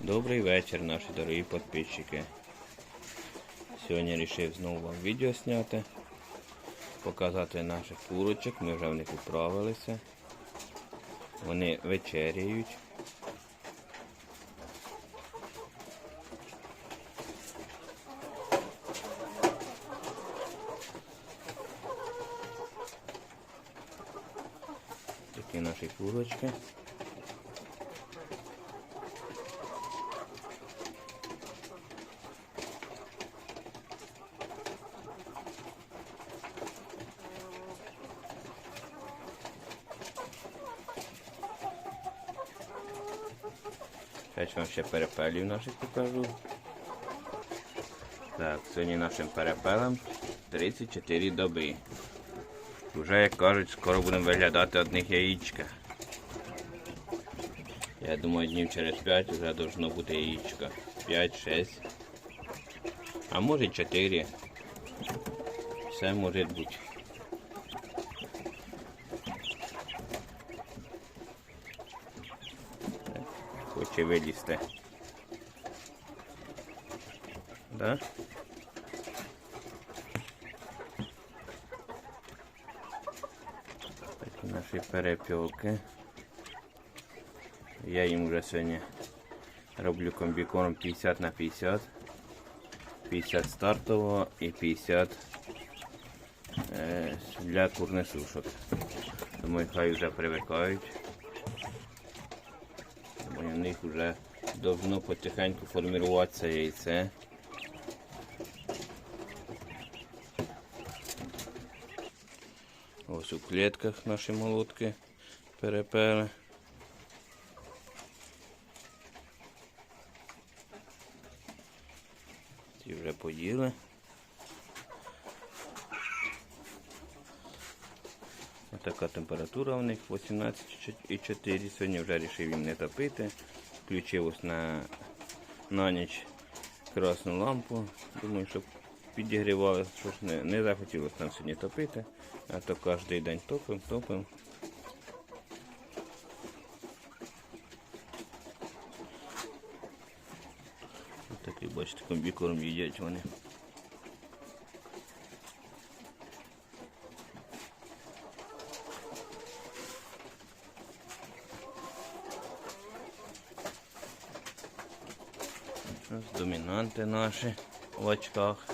Добрий вечір, наші дорогі підписчики. Сьогодні вирішив знову вам відео зняти, показати наших курочок. Ми вже в них управилися. Вони вечеряють. Такі наші курочки. Зараз вам ще перепелів наших покажу. Так, сьогодні нашим перепелам 34 доби. Уже, як кажуть, скоро будемо виглядати одних яєчка. Я думаю, днів через 5 вже должно бути яєчко. 5-6. А може 4. Все може бути. Хоче вилізти. Да? Такі наші перепілки. Я їм вже сьогодні роблю комбікорм 50 на 50. 50 стартового і 50 е, для курнесушок. Думаю, хай вже привикають. Них вже должно потихеньку формуватися яйце. Ось у клітках наші молотки перепели. Ті вже поїли. Така температура у них 18,4. Сьогодні вже вирішив їм не топити. Включив ось на, на ніч красну лампу. Думаю, щоб підігрівали, що ж не, не захотілося нам сьогодні топити, а то кожен день топимо, топимо. Ось такий, бачите, комбікорм їдять вони. Ось домінанти наші в очках.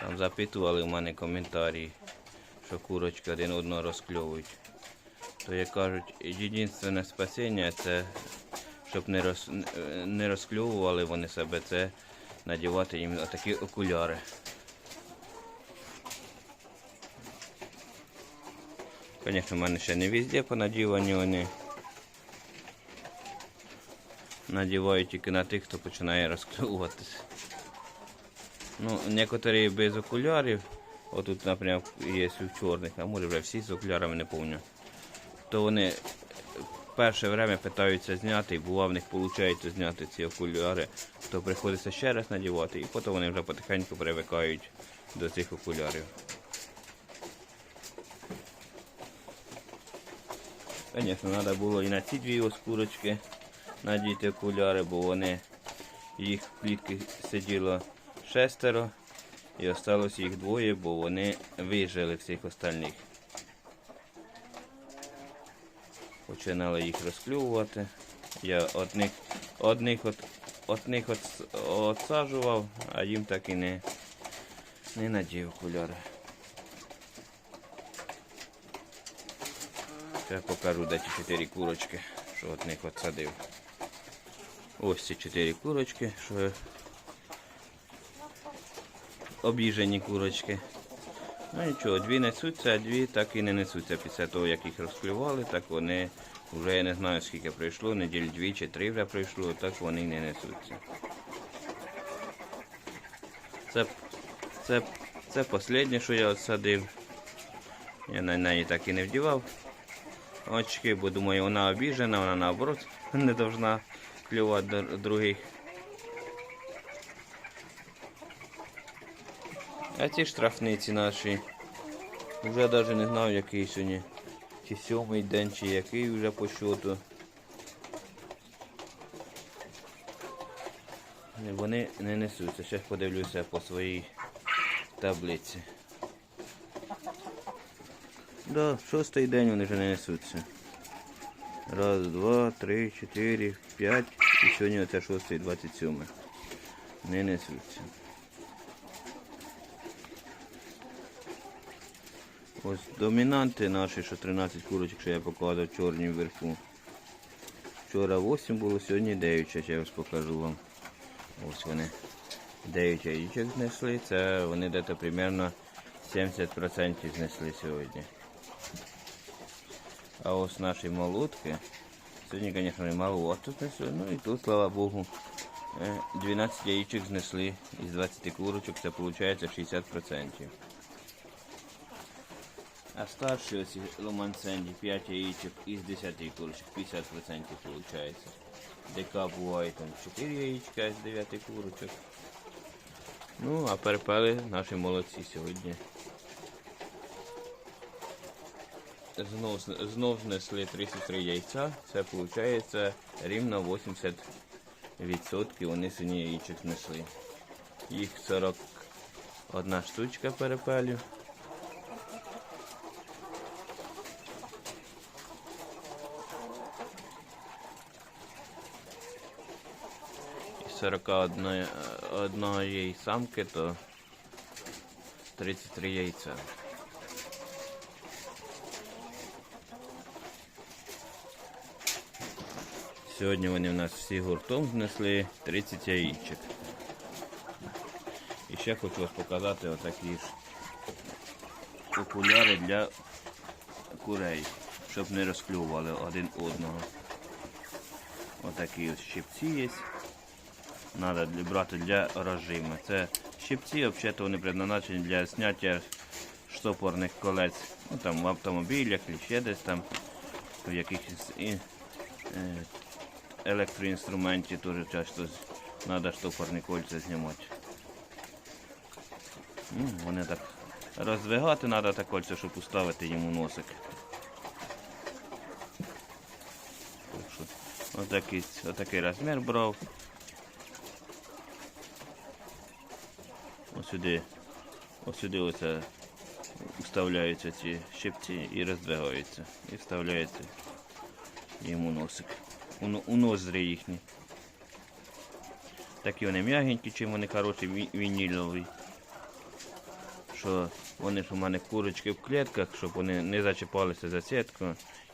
Там запитували в мене коментарі, що курочки один одного розкльовують. То як кажуть, єдине спасіння це щоб не роз, не розкльовували вони себе, це надівати їм такі окуляри. Звісно, в мене ще не везде понадівані вони. Надівають тільки на тих, хто починає розкльовуватися. Ну, некоторі без окулярів, отут, наприклад, є у чорних, а може вже всі з окулярами не пам'ятаю, то вони перше время питаються зняти, і бува в них виходить зняти ці окуляри, то приходиться ще раз надівати, і потім вони вже потихеньку привикають до цих окулярів. Звісно, треба було і на ці дві ось курочки надіти окуляри, бо вони їх в клітці сиділо шестеро і осталось їх двоє, бо вони вижили всіх остальних. Починали їх розклювувати. Я одних одних от, одних от, отсаджував, а їм так і не, не надів окуляри. Ще покажу де ті чотири курочки, що одних отсадив. Ось ці чотири курочки, що обіжені курочки. Ну нічого, дві несуться, а дві так і не несуться після того, як їх розклювали, так вони вже я не знаю скільки пройшло, неділь дві чи три вже пройшло, так вони не несуться. Це це, це останнє, що я отсадив. Я на неї так і не вдівав. Очки, бо думаю, вона обіжена, вона наоборот не повинна клювати до других. А ці штрафниці наші. Вже навіть не знаю, який сьогодні. Чи сьомий день, чи який вже по щоту. вони не несуться. Зараз подивлюся по своїй таблиці. Да, шостий день вони вже не несуться. Раз, два, три, чотири, п'ять. І сьогодні оце шостий, 27. Не несуться. Ось домінанти наші, що 13 курочок, що я показував чорні вверху. Вчора 8 було, сьогодні 9, зараз я ось покажу вам. Ось вони 9 яєчок знесли, це вони десь примерно 70% знесли сьогодні. А ось наші молотки. Сьогодні, звісно, немало от тут. Ну і тут, слава Богу, е, 12 яєчок знесли із 20 курочок, це виходить 60%. А старші ось ломанценді 5 яєчок із 10 курочок, 50% виходить. Дека буває там 4 яєчка з 9 курочок. Ну, а перепели наші молодці сьогодні. Знов, знов знесли 33 яйця. Це виходить рівно 80% вони сьогодні яєчок знесли. Їх 41 штучка перепелів. Із 41 е, одної самки, то 33 яйця. Сьогодні вони в нас всі гуртом знесли 30 яєчок. І ще хочу вас показати отакі ж окуляри для курей, щоб не розклювали один одного. Отакі ось щипці є. Для- брати для розжиму. Це щипці, взагалі вони предназначені для зняття штопорних колець. Ну, там, в автомобілях чи ще десь там, в якихось е, електроінструменті теж часто треба штопорні кольця знімати. Ну, вони так роздвигати треба так кольця, щоб уставити йому носик. Так що, отакий, розмір брав. Ось сюди, ось сюди оце вставляються ці щипці і роздвигаються. І вставляється йому носик. У, но- у ноздрі їхні. Такі вони м'ягенькі, чим вони хороші, вінілові. Що вони ж у мене курочки в клітках, щоб вони не зачіпалися за сітку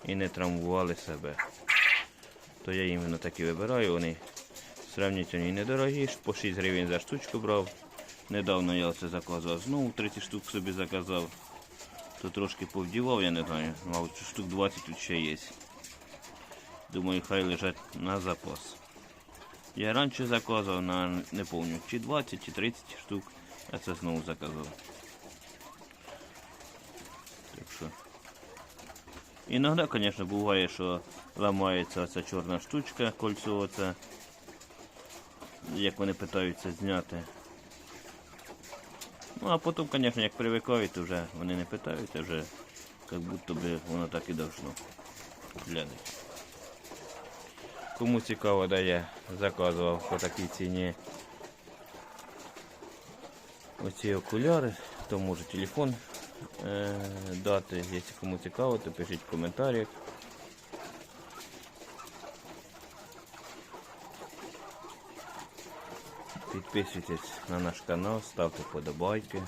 і не травмували себе. То я іменно такі вибираю, вони сравнительно недорогі, по 6 гривень за штучку брав. Недавно я це заказував, знову 30 штук собі заказав. То трошки повдівав, я не знаю, мабуть, штук 20 тут ще є. Думаю, хай лежать на запас. Я раніше заказував на не пам'ятаю, чи 20, чи 30 штук, а це знову заказав. Так що. Іноді, звісно, буває, що ламається ця чорна штучка, кольцо оце, як вони питаються зняти. Ну, а потім, звісно, як привикають, вже вони не питаються, вже як будто би воно так і должно. Глянуть. Кому цікаво, да я заказував по такій ціні оці окуляри, то може телефон е, дати. Якщо кому цікаво, то пишіть в коментарях. Підписуйтесь на наш канал, ставте подобайки.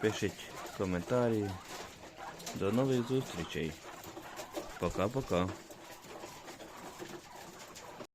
Пишіть коментарі. До нових зустрічей. Пока-пока.